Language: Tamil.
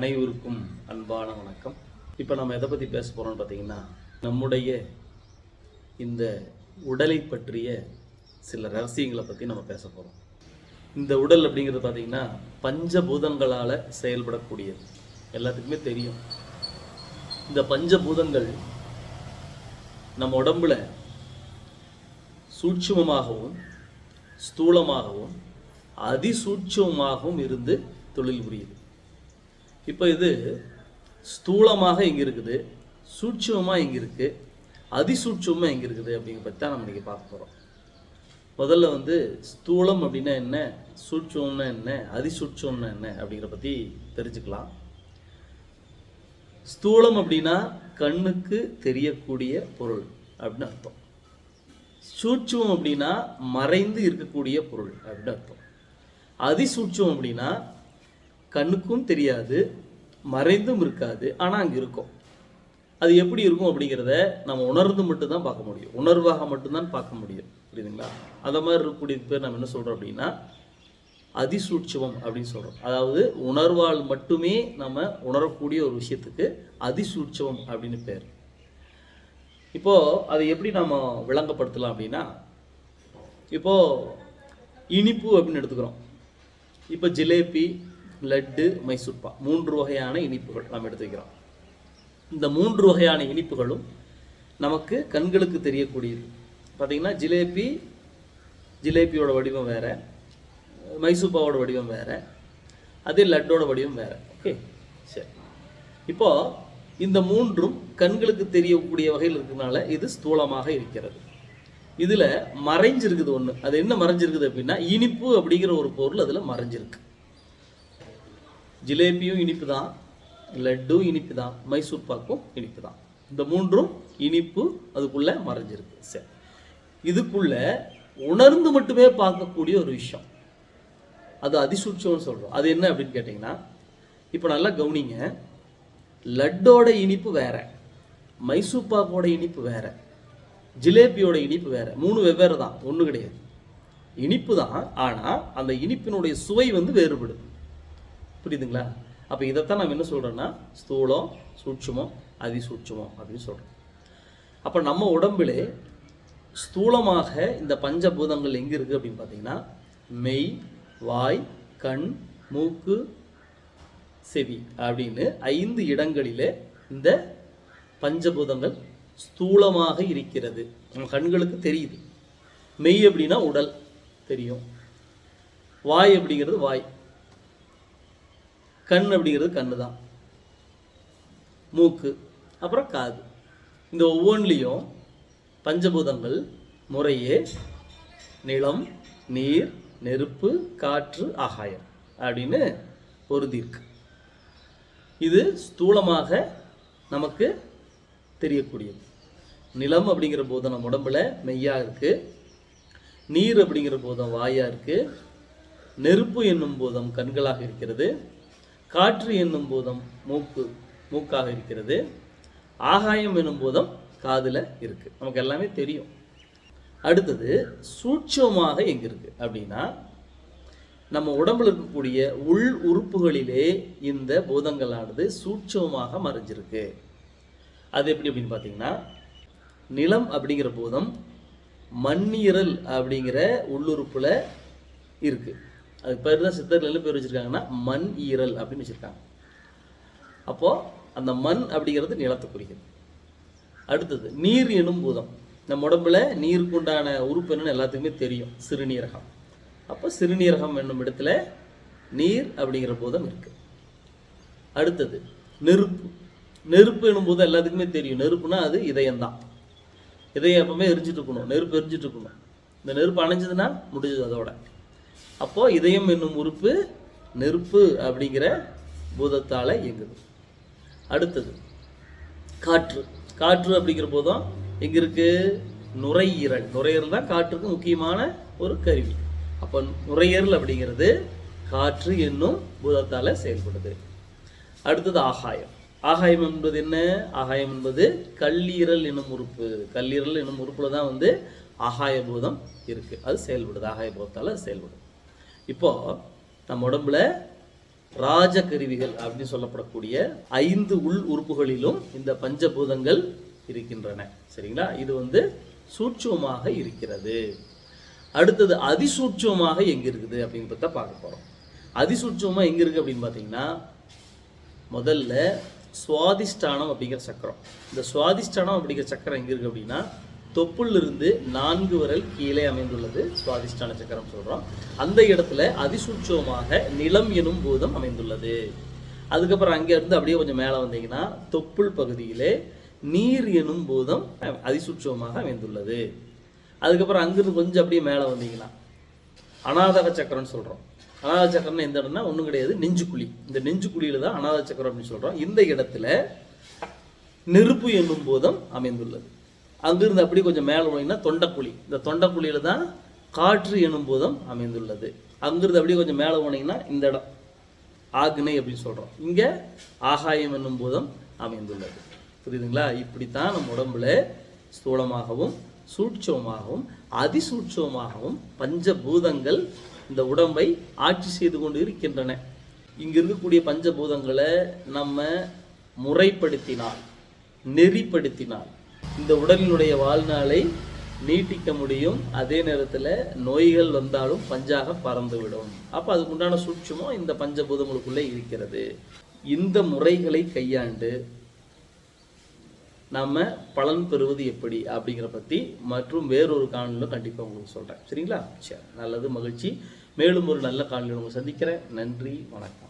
அனைவருக்கும் அன்பான வணக்கம். இப்போ நம்ம எதை பற்றி பேச போகிறோம்னு பார்த்தீங்கன்னா நம்முடைய இந்த உடலை பற்றிய சில ரகசியங்களை பற்றி நம்ம பேச போகிறோம் இந்த உடல் அப்படிங்கிறது பார்த்தீங்கன்னா பஞ்சபூதங்களால் செயல்படக்கூடியது. எல்லாத்துக்குமே தெரியும். இந்த பஞ்சபூதங்கள் நம்ம உடம்புல சூட்சுமமாகவும் ஸ்தூலமாகவும் அதிசூட்சமாகவும் இருந்து தொழில் புரியுது. இப்போ இது ஸ்தூலமாக இங்கே இருக்குது சூட்சமாக இங்கே இருக்குது அதிசூட்சமாக எங்கே இருக்குது அப்படிங்கிற பற்றி தான் நம்ம இன்றைக்கி பார்க்க போகிறோம் முதல்ல வந்து ஸ்தூலம் அப்படின்னா என்ன சூட்சம்னா என்ன அதிசூட்சம்னா என்ன அப்படிங்கிற பற்றி தெரிஞ்சுக்கலாம். ஸ்தூலம் அப்படின்னா கண்ணுக்கு தெரியக்கூடிய பொருள் அப்படின்னு அர்த்தம். சூட்சம் அப்படின்னா மறைந்து இருக்கக்கூடிய பொருள் அப்படின்னு அர்த்தம். அதிசூட்சம் அப்படின்னா கண்ணுக்கும் தெரியாது மறைந்தும் இருக்காது ஆனால் அங்கே இருக்கும். அது எப்படி இருக்கும் அப்படிங்கிறத நம்ம உணர்ந்து மட்டும்தான் பார்க்க முடியும். உணர்வாக மட்டும்தான் பார்க்க முடியும். புரியுதுங்களா? அந்த மாதிரி இருக்கக்கூடிய பேர் நம்ம என்ன சொல்கிறோம் அப்படின்னா அதிசூட்சமம் அப்படின்னு சொல்கிறோம் அதாவது உணர்வால் மட்டுமே நம்ம உணரக்கூடிய ஒரு விஷயத்துக்கு அதிசூட்சமம் அப்படின்னு பேர். இப்போது அதை எப்படி நம்ம விளங்கப்படுத்தலாம் அப்படின்னா இப்போது இனிப்பு அப்படின்னு எடுத்துக்கிறோம். இப்போ ஜிலேபி லட்டு மைசூர்பா. மூன்று வகையான இனிப்புகள் நம்ம எடுத்து வைக்கிறோம். இந்த மூன்று வகையான இனிப்புகளும் நமக்கு கண்களுக்கு தெரியக்கூடியது. பார்த்தீங்கன்னா ஜிலேபி ஜிலேபியோட வடிவம் வேறு மைசூர்பாவோட வடிவம் வேறு அதே லட்டோட வடிவம் வேறு. ஓகே சரி. இப்போது இந்த மூன்றும் கண்களுக்கு தெரியக்கூடிய வகையில் இருக்கிறதுனால இது ஸ்தூலமாக இருக்கிறது. இதில் மறைஞ்சிருக்குது ஒன்று அது என்ன மறைஞ்சிருக்குது அப்படின்னா இனிப்பு அப்படிங்கிற ஒரு பொருள் அதில் மறைஞ்சிருக்கு. ஜிலேபியும் இனிப்பு தான் லட்டும் இனிப்பு தான் மைசூர் பாக்கும் இனிப்பு தான். இந்த மூன்றும் இனிப்பு அதுக்குள்ளே மறைஞ்சிருக்கு. சரி. இதுக்குள்ளே உணர்ந்து மட்டுமே பார்க்கக்கூடிய ஒரு விஷயம். அது அதிசூட்சம்னு சொல்கிறோம் அது என்ன அப்படின்னு கேட்டிங்கன்னா இப்போ நல்லா கவனிங்க. லட்டோட இனிப்பு வேற மைசூர் பாக்கோட இனிப்பு வேற ஜிலேபியோட இனிப்பு வேற. மூணு வெவ்வேறு தான் ஒன்று கிடையாது. இனிப்பு தான் ஆனால் அந்த இனிப்பினுடைய சுவை வந்து வேறுபடுது. புரியுதுங்களா? அப்போ இதைத்தான் நம்ம என்ன சொல்கிறோன்னா ஸ்தூலம் சூட்சுமம் அதிசூட்சுமம் அப்படின்னு சொல்கிறோம் அப்போ நம்ம உடம்பிலே ஸ்தூலமாக இந்த பஞ்சபூதங்கள் எங்கே இருக்குது அப்படின்னு பார்த்தீங்கன்னா மெய் வாய் கண் மூக்கு செவி அப்படின்னு ஐந்து இடங்களிலே இந்த பஞ்சபூதங்கள் ஸ்தூலமாக இருக்கிறது. நம்ம கண்களுக்கு தெரியுது. மெய் அப்படின்னா உடல் தெரியும். வாய் அப்படிங்கிறது வாய். கண் அப்படிங்கிறது கண்ணு தான் மூக்கு அப்புறம் காது. இந்த ஒவ்வொன்றிலையும் பஞ்சபூதங்கள் முறையே நிலம் நீர் நெருப்பு காற்று ஆகாயம் அப்படின்னு பொருதி இருக்கு. இது ஸ்தூலமாக நமக்கு தெரியக்கூடியது. நிலம் அப்படிங்கிற போதம் நம்ம உடம்புல மெய்யாக இருக்குது நீர் அப்படிங்கிற போதம் வாயாக இருக்குது நெருப்பு என்னும் போதம் கண்களாக இருக்கிறது. காற்று என்னும் போதம் மூக்கு மூக்காக இருக்கிறது. ஆகாயம் என்னும் போதம் காதில் இருக்குது நமக்கு எல்லாமே தெரியும். அடுத்தது சூட்சமாக எங்கே இருக்குது அப்படின்னா நம்ம உடம்புல இருக்கக்கூடிய உள் உறுப்புகளிலே இந்த பூதங்களானது சூட்சமாக மறைஞ்சிருக்கு. அது எப்படி அப்படின்னு பார்த்தீங்கன்னா நிலம் அப்படிங்கிற பூதம் மண்ணீரல் அப்படிங்கிற உள்ளுறுப்பில் இருக்குது அது பேர் தான் சித்தர்கள் என்ன பேர் வச்சிருக்காங்கன்னா? மண் ஈரல் அப்படின்னு வச்சிருக்காங்க. அப்போ அந்த மண் அப்படிங்கிறது நிலத்தை குறிக்குது அடுத்தது நீர் எனும் பூதம். நம்ம உடம்புல நீருக்குண்டான உறுப்பு என்னன்னு எல்லாத்துக்குமே தெரியும். சிறுநீரகம். அப்போ சிறுநீரகம் என்னும் இடத்துல நீர் அப்படிங்கிற பூதம் இருக்கு. அடுத்தது நெருப்பு. நெருப்பு எனும்போது எல்லாத்துக்குமே தெரியும். நெருப்புனா அது இதயம்தான். இதயம் எப்பவுமே எரிஞ்சிட்டு இருக்கணும். நெருப்பு எரிஞ்சிட்டு இருக்கணும். இந்த நெருப்பு அணைஞ்சதுன்னா முடிஞ்சது அதோட. அப்போ இதயம் என்னும் உறுப்பு நெருப்பு அப்படிங்கிற பூதத்தால இயங்குது. அடுத்தது காற்று. காற்று அப்படிங்கிற போதும் எங்க இருக்கு? நுரையீரல். நுரையீரல் தான் காற்றுக்கு முக்கியமான ஒரு கருவி. அப்போ நுரையீரல் அப்படிங்கிறது காற்று என்னும் பூதத்தால செயல்படுது. அடுத்தது ஆகாயம். ஆகாயம் என்பது என்ன? ஆகாயம் என்பது கல்லீரல் என்னும் உறுப்பு. கல்லீரல் என்னும் உறுப்புல தான் வந்து ஆகாய பூதம் இருக்கு. அது செயல்படுது. ஆகாய பூதத்தால் அது செயல்படுது. இப்போ நம்ம உடம்புல ராஜகருவிகள் அப்படின்னு சொல்லப்படக்கூடிய ஐந்து உள் உறுப்புகளிலும் இந்த பஞ்சபூதங்கள் இருக்கின்றன. சரிங்களா? இது வந்து சூட்சமாக இருக்கிறது. அடுத்தது அதிசூட்சமாக எங்க இருக்குது அப்படின்னு பார்த்தா பார்க்க போறோம். அதிசூட்சமா எங்க இருக்கு அப்படின்னு பார்த்தீங்கன்னா முதல்ல சுவாதிஷ்டானம் அப்படிங்கிற சக்கரம். இந்த சுவாதிஷ்டானம் அப்படிங்கிற சக்கரம் எங்க இருக்கு அப்படின்னா தொப்புள்ள இருந்து நான்கு விரல் கீழே அமைந்துள்ளது. சுவாதிஷ்டான சக்கரம் சொல்கிறோம் அந்த இடத்துல அதிசூட்சமாக நிலம் எனும் பூதம் அமைந்துள்ளது. அதுக்கப்புறம் அங்கேருந்து அப்படியே கொஞ்சம் மேலே வந்தீங்கன்னா தொப்புள் பகுதியிலே நீர் எனும் பூதம் அதிசூட்சமாக அமைந்துள்ளது. அதுக்கப்புறம் அங்கிருந்து கொஞ்சம் அப்படியே மேலே வந்தீங்கன்னா அனாதக சக்கரம்னு சொல்கிறோம் அனாத சக்கரம்னு எந்த இடம்னா ஒன்றும் கிடையாது நெஞ்சுக்குழி. இந்த நெஞ்சுக்குழியில் தான் அனாத சக்கரம் அப்படின்னு சொல்கிறோம் இந்த இடத்துல நெருப்பு என்னும் போதம் அமைந்துள்ளது. அங்கிருந்து அப்படி கொஞ்சம் மேலே போனீங்கன்னா தொண்டக்குழி. இந்த தொண்டக்குழியில் தான் காற்று எனும் போதும் அமைந்துள்ளது. அங்கிருந்து அப்படியே கொஞ்சம் மேலே போனீங்கன்னா இந்த இடம். ஆக்னை அப்படின்னு சொல்கிறோம் இங்கே ஆகாயம் என்னும் போதம் அமைந்துள்ளது. புரியுதுங்களா? இப்படித்தான் நம்ம உடம்புல ஸ்தூலமாகவும் சூட்சமாகவும் அதிசூட்சமாகவும் பஞ்சபூதங்கள் இந்த உடம்பை ஆட்சி செய்து கொண்டு இருக்கின்றன இங்கே இருக்கக்கூடிய பஞ்சபூதங்களை நம்ம முறைப்படுத்தினால் நெறிப்படுத்தினால் இந்த உடலினுடைய வாழ்நாளை நீட்டிக்க முடியும். அதே நேரத்தில் நோய்கள் வந்தாலும் பஞ்சாக பறந்துவிடும். அப்போ அதுக்கு உண்டான சூட்சமும் இந்த பஞ்சபூதங்களுக்குள்ளே இருக்கிறது. இந்த முறைகளை கையாண்டு நம்ம பலன் பெறுவது எப்படி அப்படிங்கிற பற்றி மற்றும் வேறொரு காணொலியில் கண்டிப்பாக உங்களுக்கு சொல்கிறேன் சரிங்களா? சரி நல்லது மகிழ்ச்சி. மேலும் ஒரு நல்ல காணொலியில் உங்களை சந்திக்கிறேன். நன்றி வணக்கம்.